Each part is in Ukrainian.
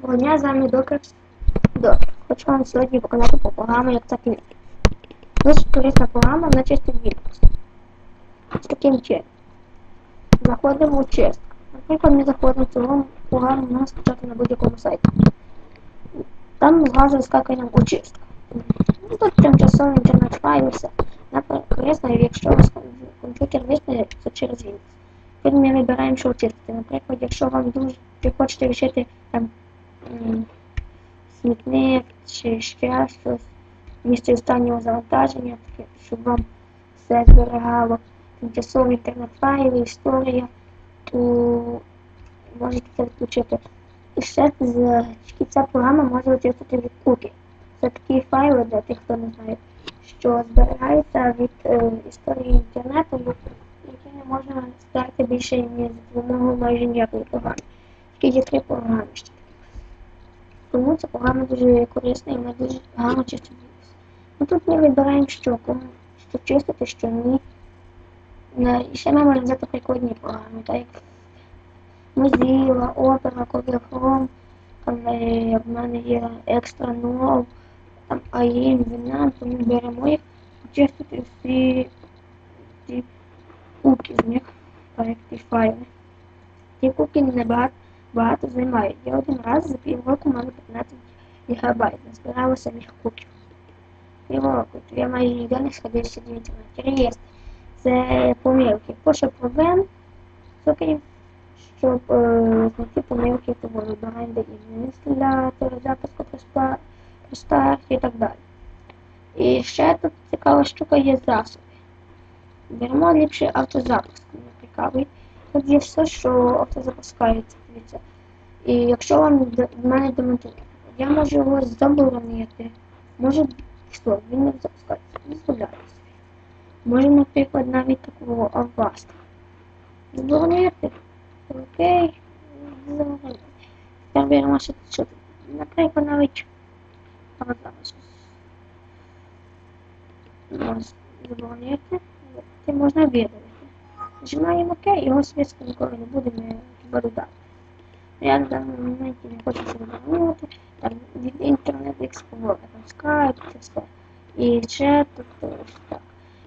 Доброго дня, з вами доктор. Доктор. Хочу вам сьогодні показати по програмі, як це клієнт. Досить корисна програма, вона чистить Windows. З таким чином. Заходимо в чистку. Наприклад, ми заходимо в цю програму, можна скачати на будь-якому сайті. Там зразу вискакує нам очистка. Ну, тут тимчасовий інтернет файл і все. Вона корисна, якщо у вас комп'ютер виставиться через Windows. Тут ми вибираємо, що очистити. Наприклад, якщо вам дуже ви хочете рішити там смітник чи ще щось в місці останнього завантаження, таке, щоб вам все зберігало тимчасовий інтернет файли, історія, то можете це відключити. І ще з ця програма може очистити від куки. Це такі файли, для тих, хто не знає, що зберігаються від е, історії інтернету, які не можна стерти більше ніж з допомогою майже ніякої програми. Тільки є три програми ще. Тому ця програма дуже корисна і вона дуже гарно вірус. Ну тут ми вибираємо що, що чистити, що ні. І ще ми можемо взяти прикладні програми, так як Mozilla, Opera, Google Chrome, там е, в мене є Extra Nov, там AIM, то ми беремо їх, чистити всі ці куки з них, так ті файли. Ті куки не багато, займають. Я один раз за півроку маю 15 гігабайт, назбирала самих куків. Півроку, то я майже ніде не сходив сидів в. Реєстр. Це помилки. Пошук проблем, окрім, щоб е, знайти помилки, тому вибираємо де ім'я для перезапуску проста, і так далі. І ще тут цікава штука є засоби. Беремо ліпше автозапуск, не цікавий. Тут є все, що автозапускається. Дивіться. І якщо вам в мене демонтує, я можу його заборонити. Можу все, він не запускається, дозволяється. Може, наприклад, навіть такого аваста. Заборонити. Окей, заборонити. Тепер беремо ще що тут. Наприклад, навіть. Можна заборонити. Це можна видалити. Нажимаємо ОК, його списку ніколи не буде, хіба додати. Я на даному моменті не хочу це. Там від інтернет Explorer, там Skype, це все. І ще тут так.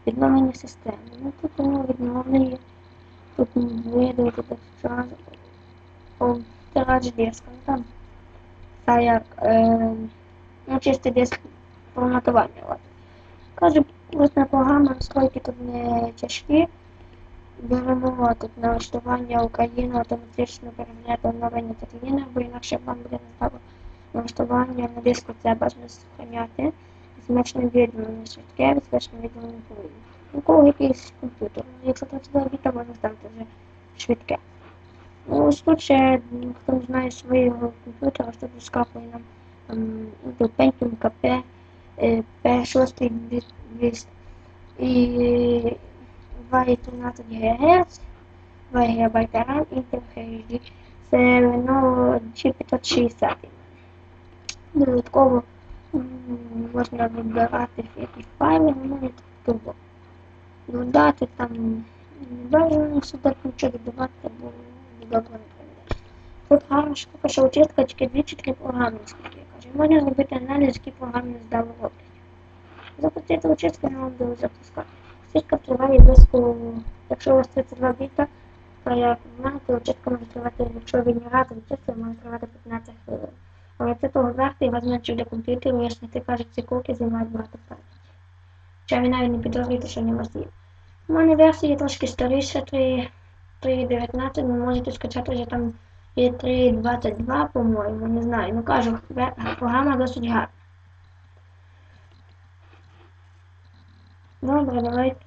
Відновлення системи. Ну тут воно відновлює. Тут так зразу. Повтирач диска. Ну там та як е, ну, чистий диск форматування. Кажу, крутна програма, настройки тут не тяжкі. Тут налаштування України автоматично перевіряти оновлення країни, бо інакше вам буде не налаштування на диску це бажано зберігати. Безпечне відділення швидке, безпечне відділення повинні. У кого якийсь комп'ютер. Ну, Якщо 32 біта, можна ставити вже швидке. Ну, ось тут хто не знає свого комп'ютера, що тут нам Intel Pentium е, P6 200 і 2,13 ГГц, 2 ГБ RAM, Intel HD. Це Lenovo G560. Додатково м, можна вибирати які файли, ну не турбо. Додати там не бажано сюди нічого додавати, бо добре не прийде. Тут гарна штука, що очистка тільки дві три програми, наскільки я кажу. Можна зробити аналіз, які програми не здали роблять. Запустити очистку, не вам буде запускати. Очистка триває близько, якщо у вас 32 біта, то як в то очистка може тривати, якщо ви не раз відчистили, може тривати 15 хвилин. Але це того варто і вас менше для комп'ютеру, якщо ти кажуть, ці кроки займають багато пам'яті. Хоча ви навіть не підозрюєте, що не вас є. У мене версія трошки старіша, 3.19, ви можете скачати вже там є 3.22, по-моєму, не знаю. Ну кажу, програма досить гарна. Добре, давайте.